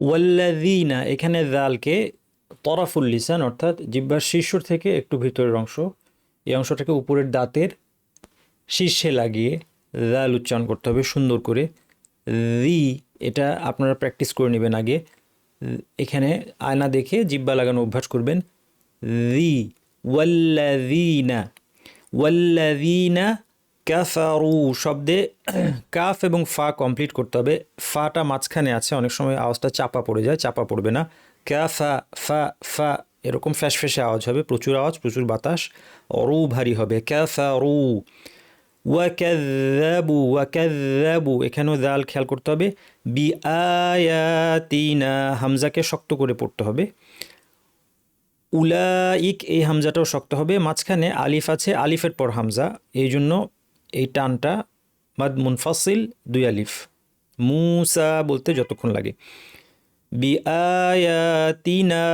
ওয়াল্লাদিনা এখানে দালকে তরাফুল লিসান, অর্থাৎ জিব্বার শীর্ষ থেকে একটু ভিতরের অংশ, এই অংশটাকে উপরের দাঁতের শীর্ষে লাগিয়ে দাল উচ্চারণ করতে হবে সুন্দর করে। রি এটা আপনারা প্র্যাকটিস করে নেবেন আগে। এখানে আয়না দেখে জিব্বা লাগানো অভ্যাস করবেন। রি ওয়াল্লাদিনা ওয়াল্লাদিনা কাফারু শব্দে কাফ এবং ফা কমপ্লিট করতে হবে। ফাটা মাঝখানে আছে, অনেক সময় আওয়াজটা চাপা পড়ে যায়, চাপা পড়বে না। ক্যাফা ফা ফা, এরকম ফ্যাস ফ্যাসে আওয়াজ হবে, প্রচুর আওয়াজ, প্রচুর বাতাস রু ভারী হবে। ক্যাফা রু ওয়াকাযাবু ওয়াকাযাবু, এখানেও দাল খেয়াল করতে হবে। বি আয়াতিনা হামজাকে শক্ত করে পড়তে হবে। উলাইক, এই হামজাটাও শক্ত হবে। মাঝখানে আলিফ আছে, আলিফের পর হামজা এই জন্য এই টানটা মাদ মুনফাসিল দুই আলিফ। মুসা বলতে যতক্ষণ লাগে। বি আয়াতিনা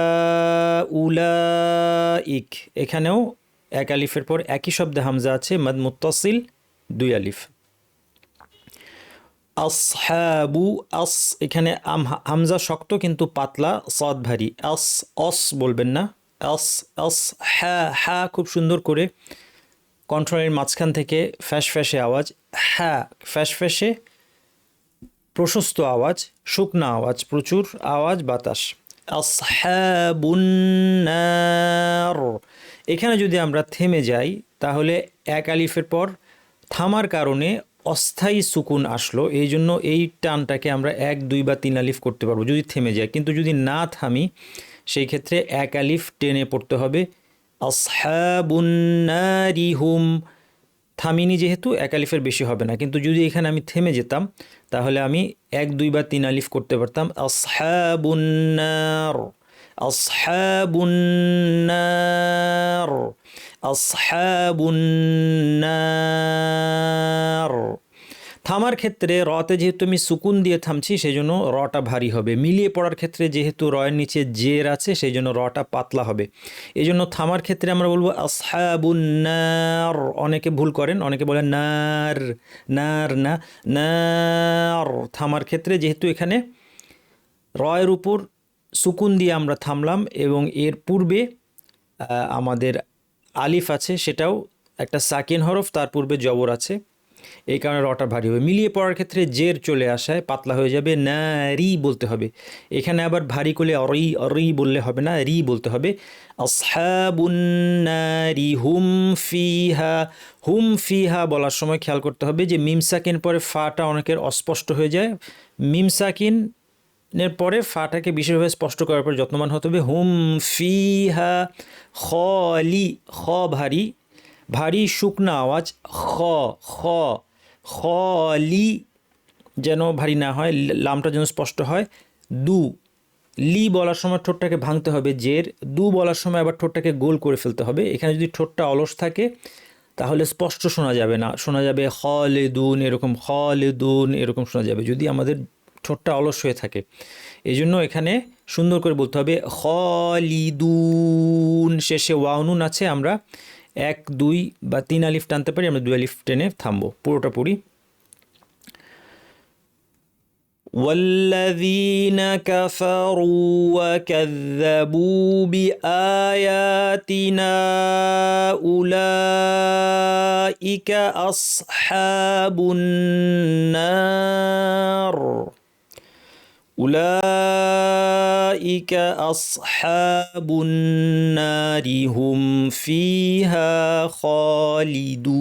উলাইক। এখানেও এক আলিফের পর একই শব্দে হামজা আছে, মাদ মুত্তাসিল দুই আলিফ। আসহাবু আস, এখানে হামজা শক্ত কিন্তু পাতলা, সদ ভারী। আস, অস বলবেন না। আস আস হ্যাঁ হ্যাঁ খুব সুন্দর করে কণ্ঠনের মাঝখান থেকে ফ্যাস ফ্যাসে আওয়াজ হ্যাঁ ফ্যাস ফ্যাসে প্রশস্ত আওয়াজ, শুকনা আওয়াজ, প্রচুর আওয়াজ, বাতাস। এখানে যদি আমরা থেমে যাই, তাহলে এক আলিফের পর থামার কারণে অস্থায়ী সুকুন আসলো। এই জন্য এই টানটাকে আমরা এক, দুই বা তিন আলিফ করতে পারব যদি থেমে যায়। কিন্তু যদি না থামি, সেই ক্ষেত্রে এক আলিফ টেনে পড়তে হবে। আসহাবুন্নারিহুম থামিনি যেহেতু, এক আলিফের বেশি হবে না। কিন্তু যদি এখানে আমি থেমে যেতাম, তাহলে আমি এক, দুই বা তিন আলিফ করতে পারতাম। আসহাবুন্নার আসহাবুন্নার আসহাবুন্নার থামার ক্ষেত্রে রতে যেহেতু আমি সুকুন দিয়ে থামছি সেই জন্য রটা ভারী হবে। মিলিয়ে পড়ার ক্ষেত্রে যেহেতু রয়ের নিচে জের আছে সেই জন্য রটা পাতলা হবে। এই জন্য থামার ক্ষেত্রে আমরা বলব আসহাবুন্নার অনেকে ভুল করেন, অনেকে বলেন নার নার না, নার। থামার ক্ষেত্রে যেহেতু এখানে রয়ের উপর সুকুন দিয়ে আমরা থামলাম এবং এর পূর্বে আমাদের আলিফ আছে, সেটাও একটা সাকিন হরফ, তার পূর্বে জবর আছে। এই কারণে রটা ভারী হবে। মিলিয়ে পড়ার ক্ষেত্রে জের চলে আসায় পাতলা হয়ে যাবে। না, রি বলতে হবে। এখানে আবার ভারী করলে অরি অরি বললে হবে না, রি বলতে হবে। আসহাবুন্নারি হুম ফিহা। হুম ফিহা বলার সময় খেয়াল করতে হবে যে মিম সাকিন পরে ফাটা অনেকের অস্পষ্ট হয়ে যায়। মিম সাকিন এর পরে ফাটাকে বিশেষভাবে স্পষ্ট করার পর যত্নবান হতে হবে। হুম ফিহা, খলি, খ ভারী। ভারী শুকনা আওয়াজ, খ খ খলি যেন ভারী না হয়, লামটা যেন স্পষ্ট হয়, দু, লি বলার সময় ঠোঁটটাকে ভাঙতে হবে জের, দু বলার সময় আবার ঠোঁটটাকে গোল করে ফেলতে হবে। এখানে যদি ঠোঁটটা অলস থাকে, তাহলে স্পষ্ট শোনা যাবে না, শোনা যাবে খলেদুন এরকম খলেদুন এরকম শোনা যাবে, যদি আমাদের ঠোঁটটা অলস হয়ে থাকে। এই জন্য এখানে সুন্দর করে বলতে হবে খলিদুন শেষে ওয়াউনুন আছে আমরা এক দুই বা তিন আলিফ টানতে পারি আমরা দুই আলিফ টেনে থামবো পুরোটা পড়ি والذين كفروا وكذبوا بآياتنا أولئك أصحاب النار أولئك أصحاب النار هم فيها خالدون.